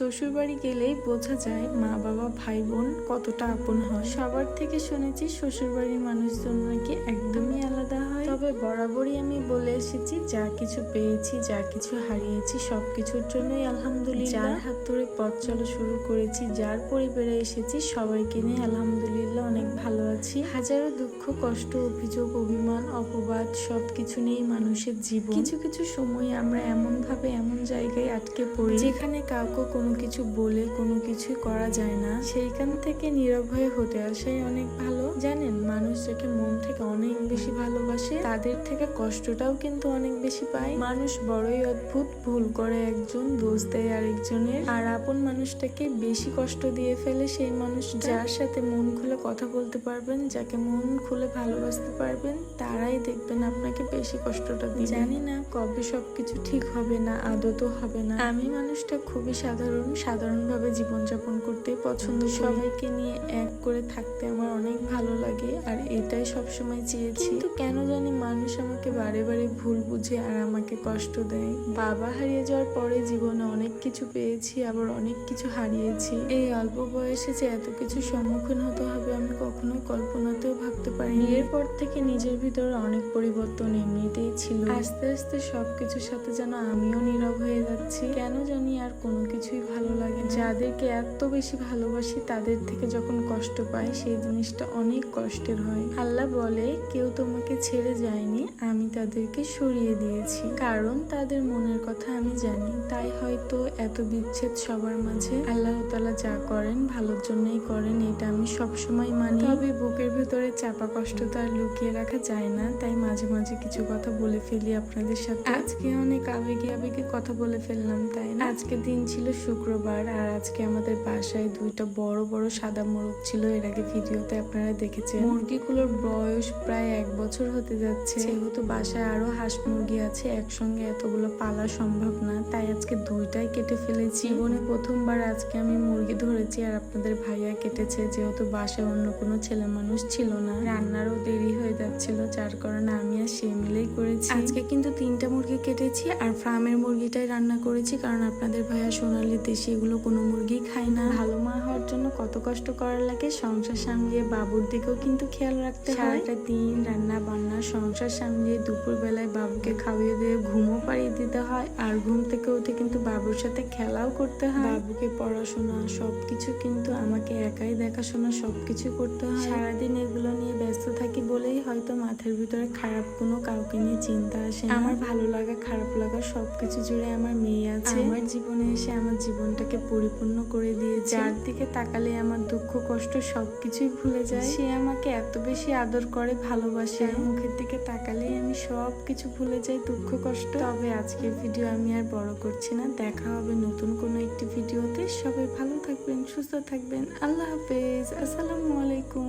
শ্বশুর বাড়ি গেলেই বোঝা যায় মা, বাবা, ভাই, বোন কতটা আপন হয়। সবার থেকে শুনেছি শ্বশুর বাড়ির মানুষজন নাকি একদমই আলাদা হয়। তবে বরাবরই আমি বলে এসেছি, যা কিছু পেয়েছি, যা কিছু হারিয়েছি সবকিছুর জন্যই আলহামদুলিল্লাহ। যার হাত ধরে পথ চলা শুরু করেছি, যার পরিবারে এসেছি, সবাইকে নিয়ে আলহামদুলিল্লাহ অনেক ভালো আছি। হাজারো দুঃখ, কষ্ট, অভিযোগ, অভিমান, অপবাদ সবকিছু নিয়েই মানুষের জীবন। কিছু কিছু সময় আমরা এমন ভাবে এমন জায়গায় আটকে পড়ি, যেখানে কাউকে কোনো কিছু বলে কোনো কিছুই করা যায় না। সেইখান থেকে নিরভয় হতে আসাই অনেক ভালো। জানেন, মানুষ যাকে মন থেকে অনেক বেশি ভালোবাসে, তাদের থেকে কষ্টটাও কিন্তু অনেক বেশি পায়। মানুষ বড়ই অদ্ভুত, ভুল করে একজন, দোষ দেয় আরেকজনের। আর আপন মানুষটাকে বেশি কষ্ট দিয়ে ফেলে সেই মানুষ যার সাথে মন খুলে কথা বলতে পারবেন, যাকে মন খুলে ভালোবাসতে পারবেন, তারাই দেখবেন আপনাকে বেশি কষ্টটা দিবে। জানি না কবে সবকিছু ঠিক হবে না, আদতও হবে না। আমি মানুষটা খুবই সাধারণ সাধারণভাবে জীবনযাপন করতে পছন্দ সবাইকে নিয়ে এক করে থাকতে আমার অনেক ভালো লাগে আর এটাই সবসময় চেয়েছি। কিন্তু কেন জানি মানুষ আমাকে বারে বারে ভুল বুঝে আর আমাকে কষ্ট দেয়। বাবা হারিয়ে যাওয়ার পরে জীবনে অনেক কিছু পেয়েছি আবার অনেক কিছু হারিয়েছি। এই অল্প বয়সে যে এত কিছু সম্মুখীন হতে হবে আমি কখনোই কল্পনাতেও ভাবতে পারি বিয়ের পর থেকে নিজের ভিতরে অনেক পরিবর্তন এমনিতেই ছিল। আস্তে আস্তে সবকিছুর সাথে যেন আমিও নীরব হয়ে যাচ্ছি। কেন জানি আর কোনো কিছুই ভালো লাগে। যাদেরকে এত বেশি ভালোবাসি, তাদের থেকে যখন কষ্ট পাই, সেই জিনিসটা অনেক কষ্টের হয়। আল্লাহ বলে, কেউ তোমাকে ছেড়ে যায়নি, আমি তাদেরকে সরিয়ে দিয়েছি। কারণ তাদের মনের কথা আমি জানি। তাই হয়তো এত বিচ্ছেদ সবার মাঝে আল্লাহ তালা যা করেন, ভালোর জন্যই করেন, এটা আমি সবসময় মানি। তবে বুকের ভেতরে চাপা কষ্ট তো আর লুকিয়ে রাখা যায় না। তাই মাঝে মাঝে কিছু কথা বলে ফেলি আপনাদের সাথে। আজকে অনেক আবেগে আবেগে কথা বলে ফেললাম, তাই না? আজকে দিন ছিল শুক্রবার আর আজকে আমাদের বাসায় দুইটা বড় বড় সাদা মোরগ ছিল। এর আগে ভিডিওতে আপনারা দেখেছেন। মুরগিগুলোর বয়স প্রায় এক বছর হতে যাচ্ছে। যেহেতু বাসায় আরও হাঁস মুরগি আছে, একসঙ্গে এতগুলো পালা সম্ভব না। তাই আজকে দুইটাই কেটে ফেলেছি। জীবনে প্রথমবার আজকে আমি মুরগি ধরেছি আর আপনাদের ভাইয়া কেটেছে। যেহেতু বাসায় অন্য কোনো ছেলে মানুষ ছিল না। রান্নারও দেরি হয়ে যাচ্ছিল, যার কারণে আমি আর সে মিলেই করেছি। আজকে কিন্তু তিনটা মুরগি কেটেছি আর ফার্মের মুরগিটাই রান্না করেছি কারণ আপনাদের ভাইয়া সোনালি দেশি এগুলো কোনো মুরগি খায় না। ভালো মা হওয়ার জন্য কত কষ্ট করা লাগে, সংসার সামলিয়ে বাবুর দিকেও কিন্তু খেয়াল রাখতে হয়। সারাটা দিন রান্না বান্না, সংসার সামলিয়ে দুপুর বেলায় বাবুকে খাইয়ে দিয়ে ঘুমও পাড়িয়ে দিতে হয় আর ঘুম থেকে উঠে কিন্তু বাবুর সাথে খেলাও করতে হয়। বাবুকে পড়াশোনা সবকিছু কিন্তু আমাকে একাই দেখাশোনা সবকিছু করতে হয়। সারাদিন এগুলো নিয়ে ব্যস্ত থাকি বলেই হয়তো মাথার ভিতরে খারাপ কোনো কাউকে নিয়ে চিন্তা আসে আমার ভালো লাগা খারাপ লাগা সবকিছু জুড়ে আমার মেয়ে আছে। আমার জীবনে এসে আমার জীবনটাকে পরিপূর্ণ করে দিয়ে যার দিকে তাকালে আমার দুঃখ কষ্ট সবকিছুই ভুলে যায়। সে আমাকে এত বেশি আদর করে ভালোবাসে। মুখের দিকে তাকালেই আমি সব কিছু ভুলে যাই দুঃখ কষ্ট। তবে আজকের ভিডিও আমি আর বড় করছি না। দেখা হবে নতুন কোনো একটি ভিডিওতে। সবাই ভালো থাকবেন সুস্থ থাকবেন। আল্লাহ হাফেজ। আসসালামু আলাইকুম।